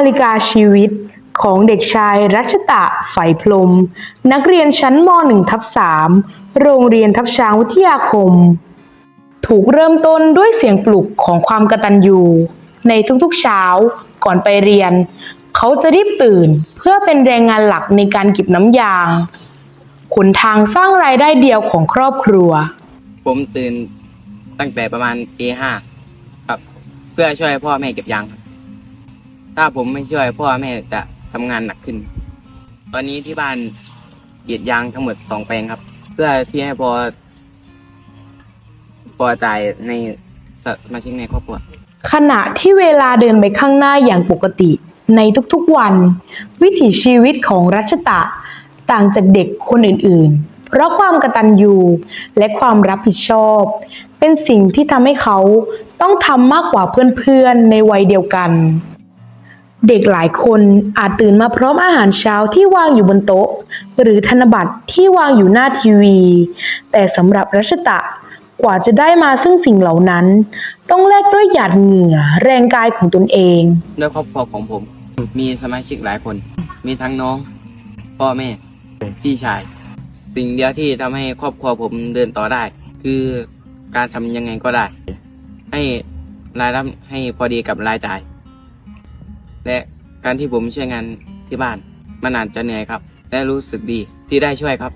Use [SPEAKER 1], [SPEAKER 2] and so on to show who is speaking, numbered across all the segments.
[SPEAKER 1] าฬิกาชีวิตของเด็กชายรัชตะไฝพรหมนักเรียนชั้นม .1 ทับ3โรงเรียนทับช้างวิทยาคม ถูกเริ่มต้นด้วยเสียงปลุกของความกระตัญญูในทุกๆเช้าก่อนไปเรียน เขาจะรีบตื่นเพื่อเป็นแรงงานหลักในการเก็บน้ำยางหนทางสร้างรายได้เดียวของครอบครัว
[SPEAKER 2] ผมตื่นตั้งแต่ประมาณตีห้าครับ เพื่อช่วยพ่อแม่เก็บยางครับ ถ้าผมไม่ช่วยพ่อแม่จะทำงานหนักขึ้น ตอนนี้ที่บ้านเกรีดยางทั้งหมดสองแปลงครับ เพื่อที่ให้พอ พอจ่ายในสมาชิกในครอบครัว
[SPEAKER 1] ขณะที่เวลาเดินไปข้างหน้าอย่างปกติ ในทุกๆวัน วิถีชีวิตของรัชตะ ต่างจากเด็กคนอื่นๆ เพราะความกตัญญูและความรับผิดชอบ เป็นสิ่งที่ทำให้เขาต้องทำมากกว่าเพื่อนๆในวัยเดียวกัน เด็กหลายคนอาจตื่นมาพร้อมอาหารเช้าที่วางอยู่บนโต๊ะ หรือธนบัตรที่วางอยู่หน้าทีวี แต่สำหรับรัชตะกว่าจะได้มาซึ่งสิ่งเหล่านั้น ต้องแลกด้วยหยาดเหงื่อแรงกายของตนเอง
[SPEAKER 2] ด้วยครอบครัวของผม มีสมาชิกหลายคน มีทั้งน้อง พ่อแม่ พี่ชาย สิ่งเดียวที่ทำให้ครอบครัวผมเดินต่อได้ คือการทำยังไงก็ได้ ให้รายรับให้พอดีกับรายจ่าย และการที่ผมช่วยงานที่บ้านมันอาจจะเหนื่อยครับ และรู้สึกดีที่ได้ช่วยครับ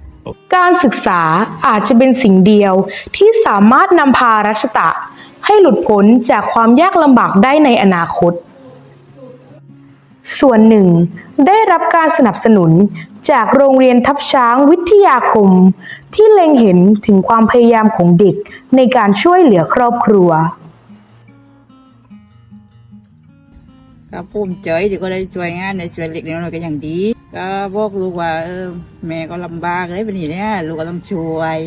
[SPEAKER 1] การศึกษาอาจจะเป็นสิ่งเดียวที่สามารถนำพารัชตะ ให้หลุดพ้นจากความยากลำบากได้ในอนาคต ส่วนหนึ่ง ได้รับการสนับสนุนจากโรงเรียนทับช้างวิทยาคม ที่เล็งเห็นถึงความพยายามของเด็กในการช่วยเหลือครอบครัว
[SPEAKER 3] ก็ภูมิใจที่ก็ได้ช่วยงานในช่วยเล็กน้อยก็อย่างดี ก็บอกลูกว่าเออแม่ก็ลำบากเลยเป็นนี้เนี่ยลูกก็ต้องช่วย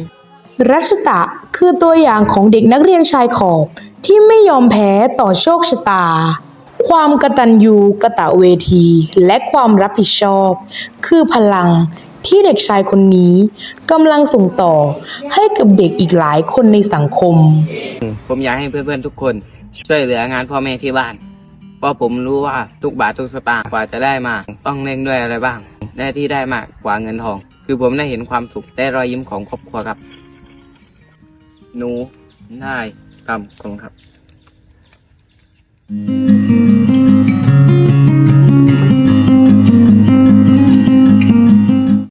[SPEAKER 1] รัชตะคือตัวอย่างของเด็กนักเรียนชายขอบที่ไม่ยอมแพ้ต่อโชคชะตา ความกตัญญูกะตะเวที และความรับผิดชอบ คือพลังที่เด็กชายคนนี้กำลังส่งต่อให้กับเด็กอีกหลายคนในสังคม
[SPEAKER 2] ผมอยากให้เพื่อนๆทุกคน ช่วยเหลืองานพ่อแม่ที่บ้าน เพราะผมรู้ว่าทุกบาททุกสตางค์กว่าจะได้มา ต้องเล่งด้วยอะไรบ้าง หน้าที่ได้มากกว่าเงินทอง คือผมได้เห็นความสุขได้รอยยิ้มของครอบครัวครับหนูได้กำคนครับ